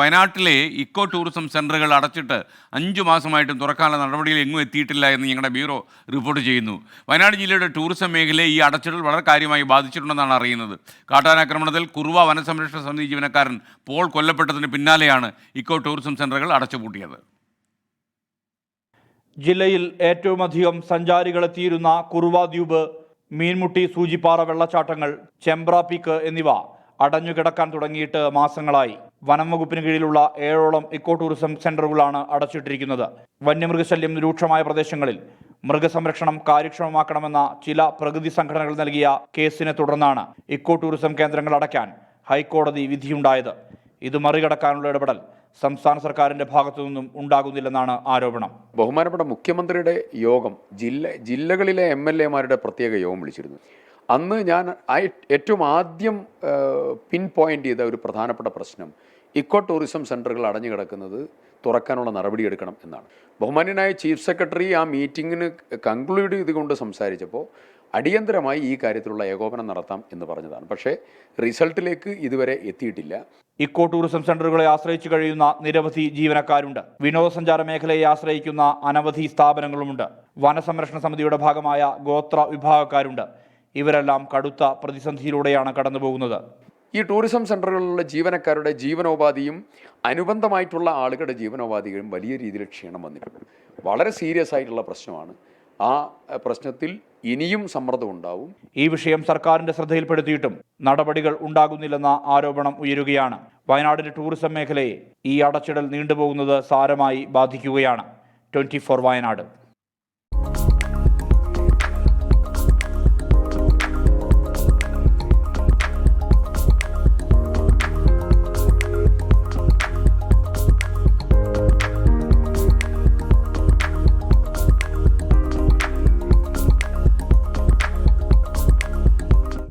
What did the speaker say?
വയനാട്ടിലെ eco tourism സെന്ററുകൾ അടച്ചിട്ട് അഞ്ച് മാസമായിട്ടും തുറക്കാനുള്ള നടപടികൾ എങ്ങും എത്തിയിട്ടില്ല എന്ന് ഞങ്ങളുടെ ബ്യൂറോ റിപ്പോർട്ട് ചെയ്യുന്നു. വയനാട് ജില്ലയുടെ ടൂറിസം മേഖലയെ ഈ അടച്ചിടൽ വളരെ കാര്യമായി ബാധിച്ചിട്ടുണ്ടെന്നാണ് അറിയുന്നത്. കാട്ടാനാക്രമണത്തിൽ കുറുവ വനസംരക്ഷണ സമിതി ജീവനക്കാരൻ പോൾ കൊല്ലപ്പെട്ടതിന് പിന്നാലെയാണ് ഇക്കോ ടൂറിസം സെന്ററുകൾ അടച്ചുപൂട്ടിയത്. ജില്ലയിൽ ഏറ്റവുമധികം സഞ്ചാരികളെത്തിയിരുന്ന കുറുവ ദ്വീപ് മീൻമുട്ടി സൂചിപ്പാറ വെള്ളച്ചാട്ടങ്ങൾ ചെമ്പ്ര പീക്ക് എന്നിവ അടഞ്ഞുകിടക്കാൻ തുടങ്ങിയിട്ട് മാസങ്ങളായി. വനം വകുപ്പിന് കീഴിലുള്ള ഏഴോളം ഇക്കോ ടൂറിസം സെന്ററുകളാണ് അടച്ചിട്ടിരിക്കുന്നത്. വന്യമൃഗശല്യം രൂക്ഷമായ പ്രദേശങ്ങളിൽ മൃഗസംരക്ഷണം കാര്യക്ഷമമാക്കണമെന്ന ചില പ്രകൃതി സംഘടനകൾ നൽകിയ കേസിനെ തുടർന്നാണ് ഇക്കോ ടൂറിസം കേന്ദ്രങ്ങൾ അടയ്ക്കാൻ ഹൈക്കോടതി വിധിയുണ്ടായത്. ഇത് മറികടക്കാനുള്ള ഇടപെടൽ സംസ്ഥാന സർക്കാരിന്റെ ഭാഗത്തു നിന്നും ഉണ്ടാകുന്നില്ലെന്നാണ് ആരോപണം. ബഹുമാനപ്പെട്ട മുഖ്യമന്ത്രിയുടെ യോഗം ജില്ല ജില്ലകളിലെ എം എൽ എമാരുടെ പ്രത്യേക യോഗം വിളിച്ചിരുന്നു. അന്ന് ഞാൻ ഏറ്റവും ആദ്യം പിൻ പോയിന്റ് ചെയ്ത ഒരു പ്രധാനപ്പെട്ട പ്രശ്നം ഇക്കോ ടൂറിസം സെന്ററുകൾ അടഞ്ഞു കിടക്കുന്നത് തുറക്കാനുള്ള നടപടിയെടുക്കണം എന്നാണ്. ബഹുമാന്യനായ ചീഫ് സെക്രട്ടറി ആ മീറ്റിങ്ങിന് കൺക്ലൂഡ് ചെയ്തുകൊണ്ട് സംസാരിച്ചപ്പോൾ അടിയന്തരമായി ഈ കാര്യത്തിലുള്ള ഏകോപനം നടത്താം എന്ന് പറഞ്ഞതാണ്. പക്ഷേ റിസൾട്ടിലേക്ക് ഇതുവരെ എത്തിയിട്ടില്ല. ഇക്കോ ടൂറിസം സെന്ററുകളെ ആശ്രയിച്ചു കഴിയുന്ന നിരവധി ജീവനക്കാരുണ്ട്. വിനോദസഞ്ചാര മേഖലയെ ആശ്രയിക്കുന്ന അനവധി സ്ഥാപനങ്ങളുമുണ്ട്. വനസംരക്ഷണ സമിതിയുടെ ഭാഗമായ ഗോത്ര വിഭാഗക്കാരുണ്ട്. ഇവരെല്ലാം കടുത്ത പ്രതിസന്ധിയിലൂടെയാണ് കടന്നുപോകുന്നത്. ഈ ടൂറിസം സെന്ററുകളിലുള്ള ജീവനക്കാരുടെ ജീവനോപാധിയും അനുബന്ധമായിട്ടുള്ള ആളുകളുടെ ജീവനോപാധികളും വലിയ രീതിയിൽ ക്ഷീണം വന്നിട്ടുണ്ട്. വളരെ സീരിയസ് ആയിട്ടുള്ള പ്രശ്നമാണ്. ആ പ്രശ്നത്തിൽ ഇനിയും സമ്മർദ്ദം ഉണ്ടാവും. ഈ വിഷയം സർക്കാരിന്റെ ശ്രദ്ധയിൽപ്പെടുത്തിയിട്ടും നടപടികൾ ഉണ്ടാകുന്നില്ലെന്ന ആരോപണം ഉയരുകയാണ്. വയനാടിന്റെ ടൂറിസം മേഖലയെ ഈ അടച്ചിടൽ നീണ്ടുപോകുന്നത് സാരമായി ബാധിക്കുകയാണ്. ട്വന്റി വയനാട്.